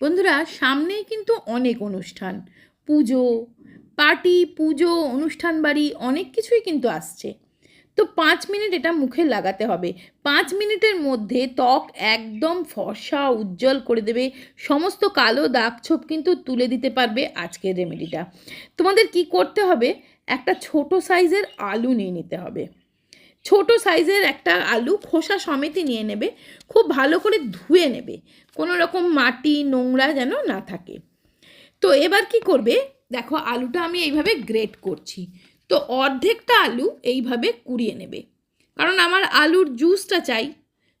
বন্ধুরা, সামনেই কিন্তু অনেক অনুষ্ঠান। পুজো, পার্টি, পুজো, অনুষ্ঠান বাড়ি, অনেক কিছুই কিন্তু আসছে। তো পাঁচ মিনিট এটা মুখে লাগাতে হবে। পাঁচ মিনিটের মধ্যে ত্বক একদম ফর্সা, উজ্জ্বল করে দেবে। সমস্ত কালো দাগ ছোপ কিন্তু তুলে দিতে পারবে আজকের রেমেডিটা। তোমাদের কি করতে হবে? একটা ছোট সাইজের আলু নিয়ে নিতে হবে। ছোট সাইজের একটা আলু খোসা সমেতই নিয়ে নেবে, খুব ভালো করে ধুয়ে নেবে। কোনো রকম মাটি, নোংরা যেন না থাকে। তো এবার কি করবে? দেখো, আলুটা আমি এইভাবে গ্রেট করছি। তো অর্ধেকটা আলু এইভাবে কুড়িয়ে নেবে। কারণ আমার আলুর জুসটা চাই।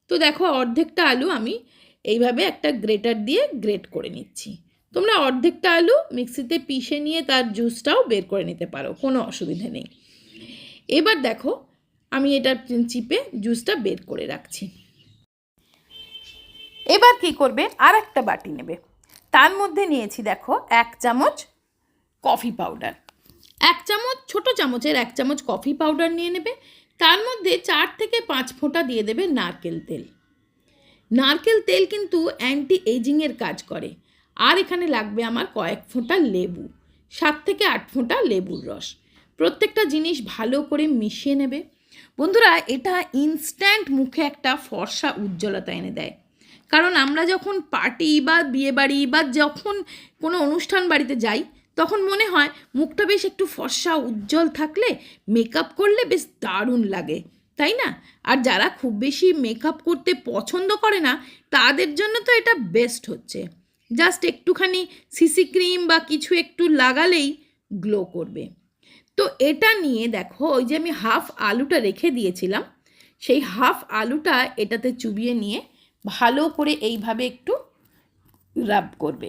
তো দেখো, অর্ধেকটা আলু আমি এইভাবে একটা গ্রেটার দিয়ে গ্রেট করে নিচ্ছি। তোমরা অর্ধেকটা আলু মিক্সিতে পিষে নিয়ে তার জুসটাও বের করে নিতে পারো, কোনো অসুবিধে নেই। এবার দেখো আমি এটা চিপে জুসটা বের করে রাখছি। এবার কি করবে? আর একটা বাটি নেবে। তার মধ্যে নিয়েছি দেখো এক চামচ কফি পাউডার। এক চামচ ছোট চামচের এক চামচ কফি পাউডার নিয়ে নেবে। তার মধ্যে চার থেকে পাঁচ ফোঁটা দিয়ে দেবে নারকেল তেল। নারকেল তেল কিন্তু অ্যান্টি এজিংয়ের কাজ করে। আর এখানে লাগবে আমার কয়েক ফোঁটা লেবু সাত থেকে আট ফোঁটা লেবুর রস। প্রত্যেকটা জিনিস ভালো করে মিশিয়ে নেবে। বন্ধুরা, এটা ইনস্ট্যান্ট মুখে একটা ফর্সা উজ্জ্বলতা এনে দেয়। কারণ আমরা যখন পার্টি বা বিয়েবাড়ি বা যখন কোনো অনুষ্ঠান বাড়িতে যাই, তখন মনে হয় মুখটা বেশ একটু ফর্সা, উজ্জ্বল থাকলে মেকআপ করলে বেশ দারুণ লাগে, তাই না? আর যারা খুব বেশি মেকআপ করতে পছন্দ করে না, তাদের জন্য তো এটা বেস্ট হচ্ছে। জাস্ট একটুখানি সিসি ক্রিম বা কিছু একটু লাগালেই গ্লো করবে। তো এটা নিয়ে দেখো, ওই যে আমি হাফ আলুটা রেখে দিয়েছিলাম, সেই হাফ আলুটা এটাতে চুবিয়ে নিয়ে ভালো করে এইভাবে একটু রাব করবে।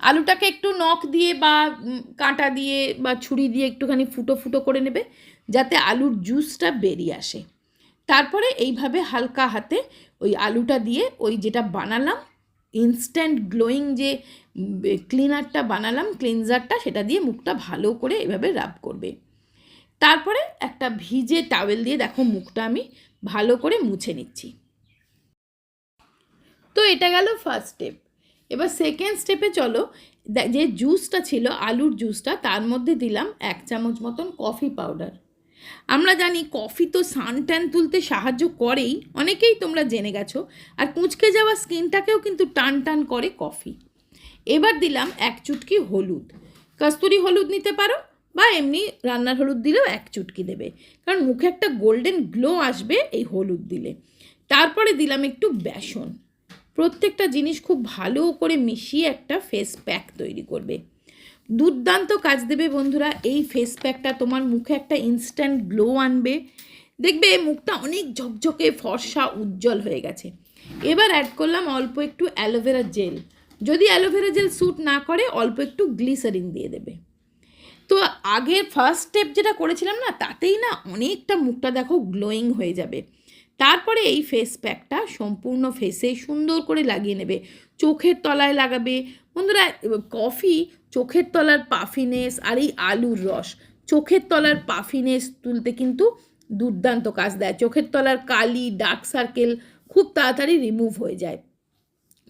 আলুটাকে একটু নখ দিয়ে বা কাঁটা দিয়ে বা ছুরি দিয়ে একটুখানি ফুটো ফুটো করে নেবে, যাতে আলুর জুসটা বেরিয়ে আসে। তারপরে এইভাবে হালকা হাতে ওই আলুটা দিয়ে ওই যেটা বানালাম ইনস্ট্যান্ট গ্লোয়িং যে ক্লিনারটা বানালাম ক্লিনজারটা সেটা দিয়ে মুখটা ভালো করে এভাবে রাব করবে। তারপরে একটা ভিজে টাওয়েল দিয়ে দেখো মুখটা আমি ভালো করে মুছে নিচ্ছি। তো এটা গেল ফার্স্ট স্টেপ এবার সেকেন্ড স্টেপে চলো যে জুসটা ছিল, আলুর জুসটা তার মধ্যে দিলাম এক চামচ মতন কফি পাউডার আমরা জানি কফি তো সান ট্যান তুলতে সাহায্য করেই, অনেকেই তোমরা জেনে গেছো, আর কুঁচকে যাওয়া স্কিনটাকেও কিন্তু টান টান করে কফি। এবার দিলাম এক চুটকি হলুদ। কস্তুরি হলুদ নিতে পারো, বা এমনি রান্নার হলুদ দিলেও এক চুটকি দেবে, কারণ মুখে একটা গোল্ডেন গ্লো আসবে এই হলুদ দিলে। তারপরে দিলাম একটু বেসন। প্রত্যেকটা জিনিস খুব ভালো করে মিশিয়ে একটা ফেস প্যাক তৈরি করবে। দুর্দান্ত কাজ দেবে বন্ধুরা। এই ফেস প্যাকটা তোমার মুখে একটা ইনস্ট্যান্ট গ্লো আনবে। দেখবে মুখটা অনেক ঝকঝকে, ফর্সা, উজ্জ্বল হয়ে গেছে। এবার অ্যাড করলাম অল্প একটু অ্যালোভেরা জেল যদি অ্যালোভেরা জেল স্যুট না করে, অল্প একটু গ্লিসারিন দিয়ে দেবে। তো আগের ফার্স্ট স্টেপ যেটা করেছিলাম না, তাতেই না অনেকটা মুখটা দেখো গ্লোয়িং হয়ে যাবে। তারপরে এই ফেস প্যাকটা সম্পূর্ণ ফেসে সুন্দর করে লাগিয়ে নেবে। চোখের তলায় লাগাবে। বন্ধুরা কফি চোখের তলার পাফিনেস আর এই আলুর রস, চোখের তলার পাফিনেস তুলতে কিন্তু দুর্দান্ত কাজ দেয়। চোখের তলার কালি ডার্ক সার্কেল খুব তাড়াতাড়ি রিমুভ হয়ে যায়।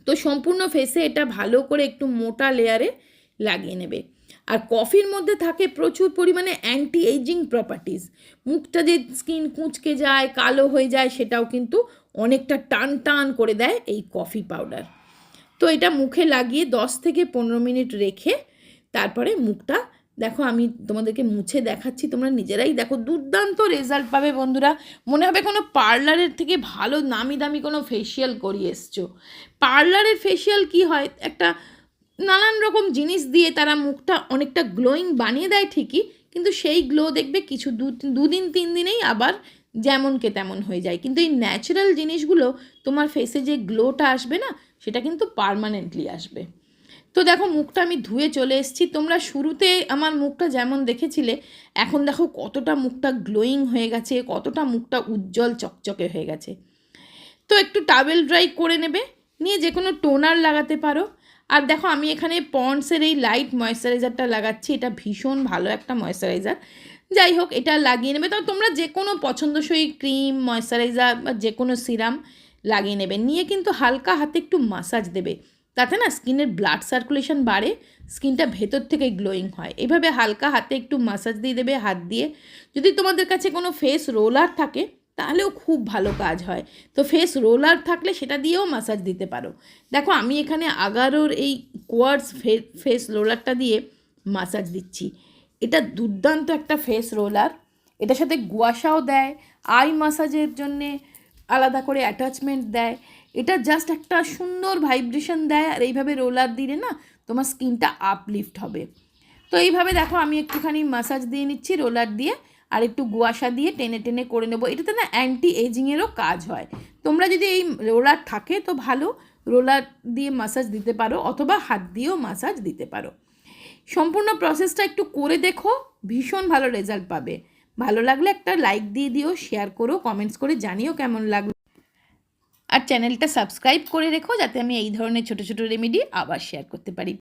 তো সম্পূর্ণ ফেসে এটা ভালো করে একটু মোটা লেয়ারে লাগিয়ে নেবে। আর কফির মধ্যে থাকে প্রচুর পরিমাণে অ্যান্টি এইজিং প্রপার্টিজ মুখটা যে স্কিন কুঁচকে যায়, কালো হয়ে যায়, সেটাও কিন্তু অনেকটা টান টান করে দেয় এই কফি পাউডার তো এটা মুখে লাগিয়ে দশ থেকে পনেরো মিনিট রেখে তারপরে মুখটা, দেখো আমি তোমাদেরকে মুছে দেখাচ্ছি, তোমরা নিজেরাই দেখো, দুর্দান্ত রেজাল্ট পাবে বন্ধুরা। মনে হবে কোনো পার্লারের থেকে ভালো, নামি দামি কোনো ফেসিয়াল করিয়ে এসছো। পার্লারের ফেসিয়াল কি হয়? একটা নানান রকম জিনিস দিয়ে তারা মুখটা অনেকটা গ্লোয়িং বানিয়ে দেয় ঠিকই, কিন্তু সেই গ্লো দেখবে কিছু দু, দুদিন, তিন দিনেই আবার যেমনকে তেমন হয়ে যায়। কিন্তু এই ন্যাচারাল জিনিসগুলো তোমার ফেসে যে গ্লোটা আসবে না, সেটা কিন্তু পারমানেন্টলি আসবে। তো দেখো, মুখটা আমি ধুয়ে চলে এসেছি। তোমরা শুরুতে আমার মুখটা যেমন দেখেছিলে, এখন দেখো কতটা মুখটা গ্লোয়িং হয়ে গেছে, কতটা মুখটা উজ্জ্বল চকচকে হয়ে গেছে। তো একটু টাওয়েল ড্রাই করে নেবে, নিয়ে যে কোনো টোনার লাগাতে পারো। আর দেখো আমি এখানে পন্ডসের এই লাইট ময়েশ্চারাইজারটা লাগাচ্ছি, এটা ভীষণ ভালো একটা ময়েশ্চারাইজার যাই হোক, এটা লাগিয়ে নেবে। তো তোমরা যে কোনো পছন্দসই ক্রিম ময়েশ্চারাইজার বা যে কোনো সিরাম লাগিয়ে নেবে। নিয়ে কিন্তু হালকা হাতে একটু মাসাজ দেবে। তাতে না স্কিনের ব্লাড সার্কুলেশন বাড়ে, স্কিনটা ভেতর থেকে গ্লোয়িং হয়। এভাবে হালকা হাতে একটু মাসাজ দিয়ে দেবে, হাত দিয়ে। যদি তোমাদের কাছে কোনো ফেস রোলার থাকে তাহলেও খুব ভালো কাজ হয়। তো ফেস রোলার থাকলে সেটা দিয়েও মাসাজ দিতে পারো। দেখো, আমি এখানে আগারোর এই কোয়ার্স ফেস রোলারটা দিয়ে মাসাজ দিচ্ছি। এটা দুর্দান্ত একটা ফেস রোলার এটার সাথে গুয়াশাও দেয় আই মাসাজের জন্যে আলাদা করে অ্যাটাচমেন্ট দেয়। এটা জাস্ট একটা সুন্দর ভাইব্রেশন দেয়, আর এইভাবে রোলার দিলে না তোমার স্কিনটা আপলিফট হবে। তো এইভাবে দেখো, আমি একটুখানি মাসাজ দিয়ে নিচ্ছি রোলার দিয়ে। আর একটু গুয়াশা দিয়ে টেনে টেনে করে নেব। এটাতে না অ্যান্টি এজিংয়েরও কাজ হয়। তোমরা যদি এই রোলার থাকে তো ভালো, রোলার দিয়ে মাসাজ দিতে পারো অথবা হাত দিয়েও মাসাজ দিতে পারো। সম্পূর্ণ প্রসেসটা একটু করে দেখো, ভীষণ ভালো রেজাল্ট পাবে। ভালো লাগলে একটা লাইক দিয়ে দিও শেয়ার করো কমেন্টস করে জানিও কেমন লাগল। আর চ্যানেলটা সাবস্ক্রাইব করে রেখো, যাতে আমি এই ধরনের ছোটো ছোটো রেমেডি আবার শেয়ার করতে পারি।